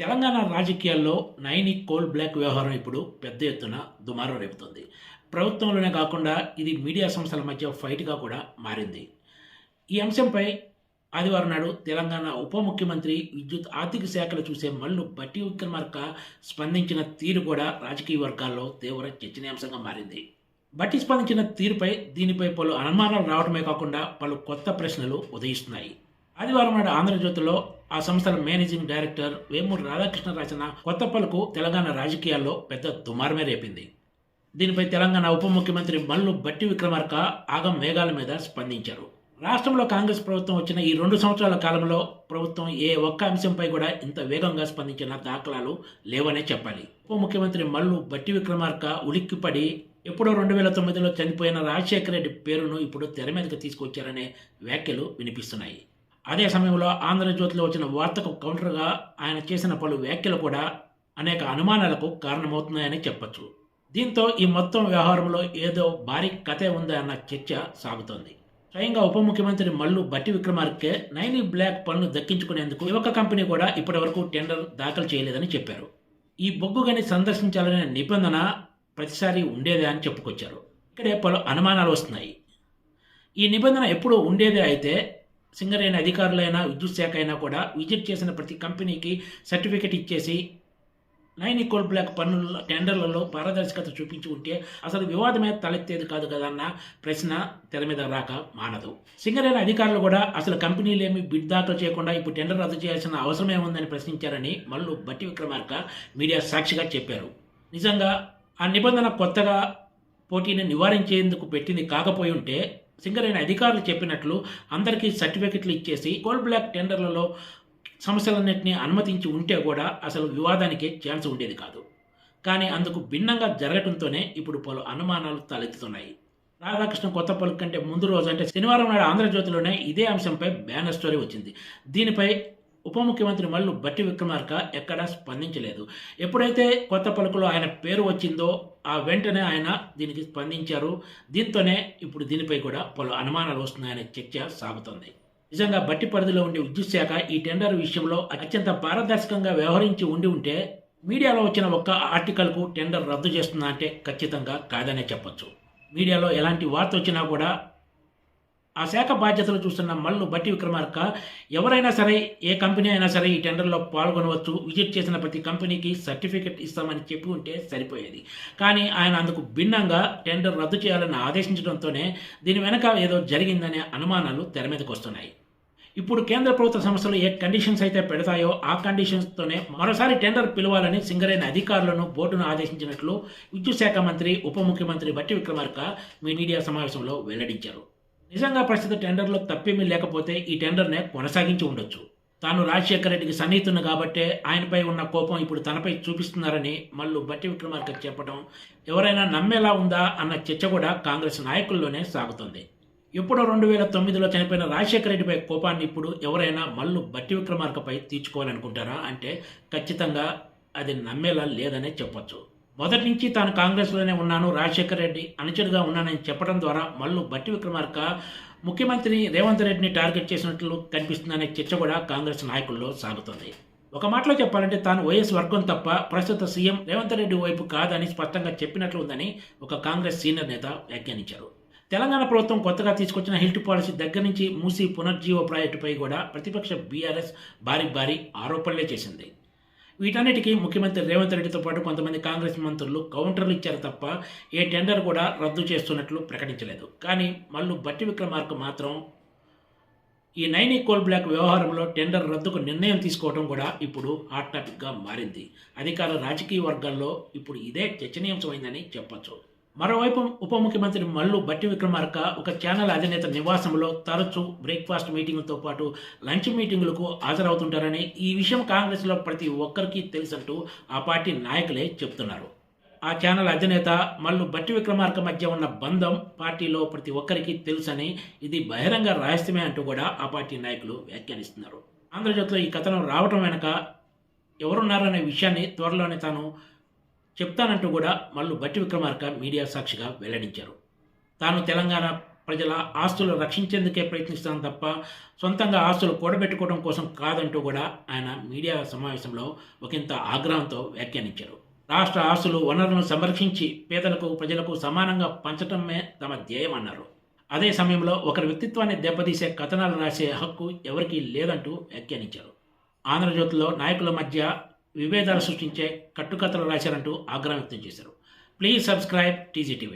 తెలంగాణ రాజకీయాల్లో Naini coal black వ్యవహారం ఇప్పుడు పెద్ద ఎత్తున దుమారం రేపుతోంది. ప్రభుత్వంలోనే కాకుండా ఇది మీడియా సంస్థల మధ్య ఫైట్గా కూడా మారింది. ఈ అంశంపై ఆదివారం నాడు తెలంగాణ ఉప ముఖ్యమంత్రి విద్యుత్ ఆర్థిక శాఖలు చూసే మల్లు బట్టి విక్రమార్క స్పందించిన తీరు కూడా రాజకీయ వర్గాల్లో తీవ్ర చర్చనీయాంశంగా మారింది. బట్టి స్పందించిన తీరుపై దీనిపై పలు అనుమానాలు రావడమే కాకుండా పలు కొత్త ప్రశ్నలు ఉదయిస్తున్నాయి. ఆదివారం నాడు ఆంధ్రజ్యోతిలో ఆ సంస్థల మేనేజింగ్ డైరెక్టర్ వేమూరి రాధాకృష్ణ రాసిన కొత్త పలుకు తెలంగాణ రాజకీయాల్లో పెద్ద దుమారమే రేపింది. దీనిపై తెలంగాణ ఉప ముఖ్యమంత్రి మల్లు బట్టి విక్రమార్క ఆగం మేఘాల మీద స్పందించారు. రాష్ట్రంలో కాంగ్రెస్ ప్రభుత్వం వచ్చిన ఈ రెండు సంవత్సరాల కాలంలో ప్రభుత్వం ఏ ఒక్క అంశంపై కూడా ఇంత వేగంగా స్పందించిన దాఖలాలు లేవనే చెప్పాలి. ఉప ముఖ్యమంత్రి మల్లు బట్టి విక్రమార్క ఉలిక్కిపడి ఎప్పుడో రెండు వేల తొమ్మిదిలో చనిపోయిన రాజశేఖర రెడ్డి పేరును ఇప్పుడు తెర మీదకి తీసుకొచ్చారనే వ్యాఖ్యలు వినిపిస్తున్నాయి. అదే సమయంలో ఆంధ్రజ్యోతిలో వచ్చిన వార్తకు కౌంటర్గా ఆయన చేసిన పలు వ్యాఖ్యలు కూడా అనేక అనుమానాలకు కారణమవుతున్నాయని చెప్పొచ్చు. దీంతో ఈ మొత్తం వ్యవహారంలో ఏదో భారీ కథే ఉందా అన్న చర్చ సాగుతోంది. స్వయంగా ఉప ముఖ్యమంత్రి మల్లు బట్టి విక్రమార్కే నైని బ్లాక్ పనులు దక్కించుకునేందుకు యువక కంపెనీ కూడా ఇప్పటివరకు టెండర్ దాఖలు చేయలేదని చెప్పారు. ఈ బొగ్గు గని సందర్శించాలనే నిబంధన ప్రతిసారి ఉండేదే అని చెప్పుకొచ్చారు. ఇక్కడే పలు అనుమానాలు వస్తున్నాయి. ఈ నిబంధన ఎప్పుడు ఉండేదే అయితే సింగరేణి అధికారులైనా విద్యుత్ శాఖ అయినా కూడా విజిట్ చేసిన ప్రతి కంపెనీకి సర్టిఫికెట్ ఇచ్చేసి నైన్ ఈక్వల్ బ్లాక్ పన్నుల టెండర్లలో పారదర్శకత చూపించి ఉంటే అసలు వివాదమే తలెత్తేది కాదు కదన్న ప్రశ్న తెర మీద రాక మానదు. సింగరేణి అధికారులు కూడా అసలు కంపెనీలేమి బిడ్ దాఖలు చేయకుండా ఇప్పుడు టెండర్ రద్దు చేయాల్సిన అవసరమే ఉందని ప్రశ్నించారని మల్లు బట్టి విక్రమార్క మీడియా సాక్షిగా చెప్పారు. నిజంగా ఆ నిబంధన కొత్తగా పోటీని నివారించేందుకు పెట్టింది కాకపోయి ఉంటే సింగరేణి అధికారులు చెప్పినట్లు అందరికీ సర్టిఫికెట్లు ఇచ్చేసి కోల్ బ్లాక్ టెండర్లలో సమస్యలన్నింటినీ అనుమతించి ఉంటే కూడా అసలు వివాదానికి ఛాన్స్ ఉండేది కాదు. కానీ అందుకు భిన్నంగా జరగటంతోనే ఇప్పుడు పలు అనుమానాలు తలెత్తుతున్నాయి. రాధాకృష్ణ కొత్త పలుకు కంటే ముందు రోజు అంటే శనివారం నాడు ఆంధ్రజ్యోతిలోనే ఇదే అంశంపై బ్యానర్ స్టోరీ వచ్చింది. దీనిపై ఉప ముఖ్యమంత్రి మల్లు బట్టి విక్రమార్క ఎక్కడా స్పందించలేదు. ఎప్పుడైతే కొత్త పలుకులో ఆయన పేరు వచ్చిందో ఆ వెంటనే ఆయన దీనికి స్పందించారు. దీంతోనే ఇప్పుడు దీనిపై కూడా పలు అనుమానాలు వస్తున్నాయనే చర్చ సాగుతోంది. నిజంగా బట్టి పరిధిలో ఉండే విద్యుత్ శాఖ ఈ టెండర్ విషయంలో అత్యంత పారదర్శకంగా వ్యవహరించి ఉండి ఉంటే మీడియాలో వచ్చిన ఒక్క ఆర్టికల్కు టెండర్ రద్దు చేస్తుందా అంటే ఖచ్చితంగా కాదనే చెప్పొచ్చు. మీడియాలో ఎలాంటి వార్త వచ్చినా కూడా ఆ శాఖ బాధ్యతలు చూస్తున్న మల్లు బట్టి విక్రమార్క ఎవరైనా సరే ఏ కంపెనీ అయినా సరే ఈ టెండర్లో పాల్గొనవచ్చు. విజిట్ చేసిన ప్రతి కంపెనీకి సర్టిఫికెట్ ఇస్తామని చెప్పి ఉంటే సరిపోయేది. కానీ ఆయన అందుకు భిన్నంగా టెండర్ రద్దు చేయాలని ఆదేశించడంతోనే దీని వెనక ఏదో జరిగిందనే అనుమానాలు తెర మీదకి వస్తున్నాయి. ఇప్పుడు కేంద్ర ప్రభుత్వ సంస్థలు ఏ కండిషన్స్ అయితే పెడతాయో ఆ కండిషన్స్తోనే మరోసారి టెండర్ పిలవాలని సింగరేణి అధికారులను బోర్డును ఆదేశించినట్లు విద్యుత్ శాఖ మంత్రి ఉప ముఖ్యమంత్రి బట్టి విక్రమార్క మీ మీడియా సమావేశంలో వెల్లడించారు. నిజంగా ప్రస్తుత టెండర్లో తప్పేమీ లేకపోతే ఈ టెండర్నే కొనసాగించి ఉండొచ్చు. తాను రాజశేఖర రెడ్డికి సన్నిహితును కాబట్టే ఆయనపై ఉన్న కోపం ఇప్పుడు తనపై చూపిస్తున్నారని మళ్ళీ బట్టి విక్రమార్క చెప్పడం ఎవరైనా నమ్మేలా ఉందా అన్న చర్చ కూడా కాంగ్రెస్ నాయకుల్లోనే సాగుతోంది. ఎప్పుడో రెండు వేల తొమ్మిదిలో చనిపోయిన రాజశేఖర రెడ్డిపై కోపాన్ని ఇప్పుడు ఎవరైనా మల్లు బట్టి విక్రమార్కపై తీర్చుకోవాలనుకుంటారా అంటే ఖచ్చితంగా అది నమ్మేలా లేదనే చెప్పొచ్చు. మొదటి నుంచి తాను కాంగ్రెస్లోనే ఉన్నాను రాజశేఖర రెడ్డి అనుచరుగా ఉన్నానని చెప్పడం ద్వారా మల్లు బట్టి విక్రమార్క ముఖ్యమంత్రి రేవంత్ రెడ్డిని టార్గెట్ చేసినట్లు కనిపిస్తుందనే చర్చ కూడా కాంగ్రెస్ నాయకుల్లో సాగుతుంది. ఒక మాటలో చెప్పాలంటే తాను వైఎస్ వర్గం తప్ప ప్రస్తుత సీఎం రేవంత్ రెడ్డి వైపు కాదని స్పష్టంగా చెప్పినట్లు ఉందని ఒక కాంగ్రెస్ సీనియర్ నేత వ్యాఖ్యానించారు. తెలంగాణ ప్రభుత్వం కొత్తగా తీసుకొచ్చిన హిల్ట్ పాలసీ దగ్గర నుంచి మూసి పునర్జీవ ప్రాజెక్టుపై కూడా ప్రతిపక్ష బీఆర్ఎస్ భారీ భారీ ఆరోపణలే చేసింది. వీటన్నిటికీ ముఖ్యమంత్రి రేవంత్ రెడ్డితో పాటు కొంతమంది కాంగ్రెస్ మంత్రులు కౌంటర్లు ఇచ్చారు తప్ప ఏ టెండర్ కూడా రద్దు చేస్తున్నట్లు ప్రకటించలేదు. కానీ మళ్ళీ బట్టి విక్రమార్క మాత్రం ఈ నైని కోల్ బ్లాక్ వ్యవహారంలో టెండర్ రద్దుకు నిర్ణయం తీసుకోవడం కూడా ఇప్పుడు హాట్ టాపిక్గా మారింది. అధికార రాజకీయ వర్గాల్లో ఇప్పుడు ఇదే చర్చనీయాంశమైందని చెప్పచ్చు. మరోవైపు ఉప ముఖ్యమంత్రి మల్లు బట్టి విక్రమార్క ఒక ఛానల్ అధినేత నివాసంలో తరచూ బ్రేక్ఫాస్ట్ మీటింగులతో పాటు లంచ్ మీటింగులకు హాజరవుతుంటారని ఈ విషయం కాంగ్రెస్లో ప్రతి ఒక్కరికి తెలుసంటూ ఆ పార్టీ నాయకులే చెబుతున్నారు. ఆ ఛానల్ అధినేత మల్లు బట్టి విక్రమార్క మధ్య ఉన్న బంధం పార్టీలో ప్రతి ఒక్కరికి తెలుసని ఇది బహిరంగ రహస్యమే అంటూ కూడా ఆ పార్టీ నాయకులు వ్యాఖ్యానిస్తున్నారు. ఆంధ్రజ్యోతిలో ఈ కథనం రావటం వెనక ఎవరున్నారనే విషయాన్ని త్వరలోనే తాను చెప్తానంటూ కూడా మల్లు బట్టి విక్రమార్క మీడియా సాక్షిగా వెల్లడించారు. తాను తెలంగాణ ప్రజల ఆస్తులు రక్షించేందుకే ప్రయత్నిస్తాను తప్ప సొంతంగా ఆస్తులు కూడబెట్టుకోవడం కోసం కాదంటూ కూడా ఆయన మీడియా సమావేశంలో ఒకంత ఆగ్రహంతో వ్యాఖ్యానించారు. రాష్ట్ర ఆస్తులు వనరులను సంరక్షించి పేదలకు ప్రజలకు సమానంగా పంచటమే తమ ధ్యేయమన్నారు అదే సమయంలో ఒకరి వ్యక్తిత్వాన్ని దెబ్బతీసే కథనాలు రాసే హక్కు ఎవరికీ లేదంటూ వ్యాఖ్యానించారు. ఆంధ్రజ్యోతిలో నాయకుల మధ్య విభేదాలు సృష్టించే కట్టుకథలు రాశారంటూ ఆగ్రహం వ్యక్తం చేశారు. Please subscribe TGTV